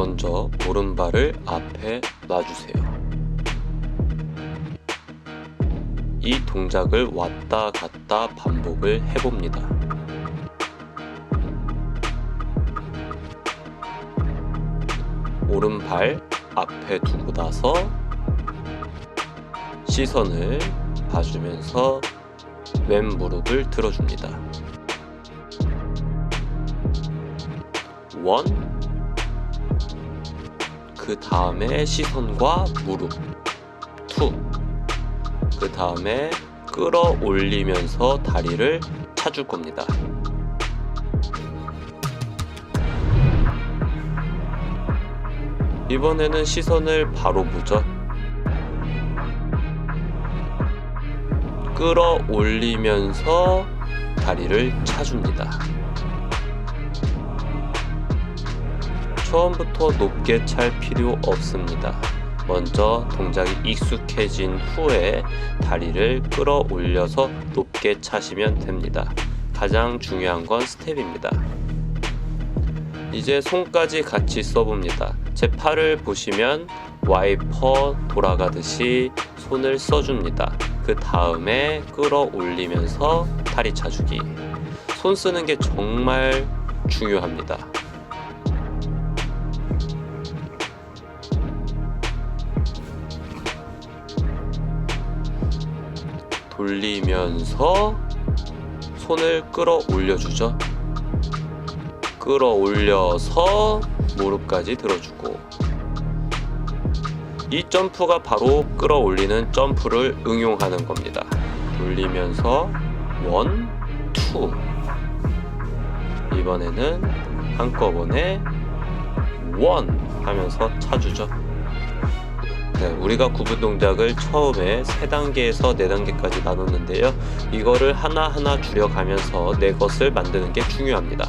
먼저 오른발을 앞에 놔주세요. 이 동작을 왔다 갔다 반복을 해봅니다. 오른발 앞에 두고 나서 시선을 봐주면서 왼 무릎을 들어줍니다. 원, 그 다음에 시선과 무릎, 투, 그 다음에 끌어올리면서 다리를 차줄 겁니다. 이번에는 시선을 바로 보죠. 끌어올리면서 다리를 차줍니다. 처음부터 높게 찰 필요 없습니다. 먼저 동작이 익숙해진 후에 다리를 끌어올려서 높게 차시면 됩니다. 가장 중요한 건 스텝입니다. 이제 손까지 같이 써봅니다. 제 팔을 보시면 와이퍼 돌아가듯이 손을 써줍니다. 그 다음에 끌어올리면서 다리 차주기. 손 쓰는 게 정말 중요합니다. 돌리면서 손을 끌어 올려 주죠. 끌어올려서 무릎까지 들어주고 이 점프가 바로 끌어올리는 점프를 응용하는 겁니다. 돌리면서 원, 투 이번에는 한꺼번에 원 하면서 차주죠. 네, 우리가 구분 동작을 처음에 3단계에서 4단계까지 나눴는데요. 이거를 하나하나 줄여가면서 내 것을 만드는 게 중요합니다.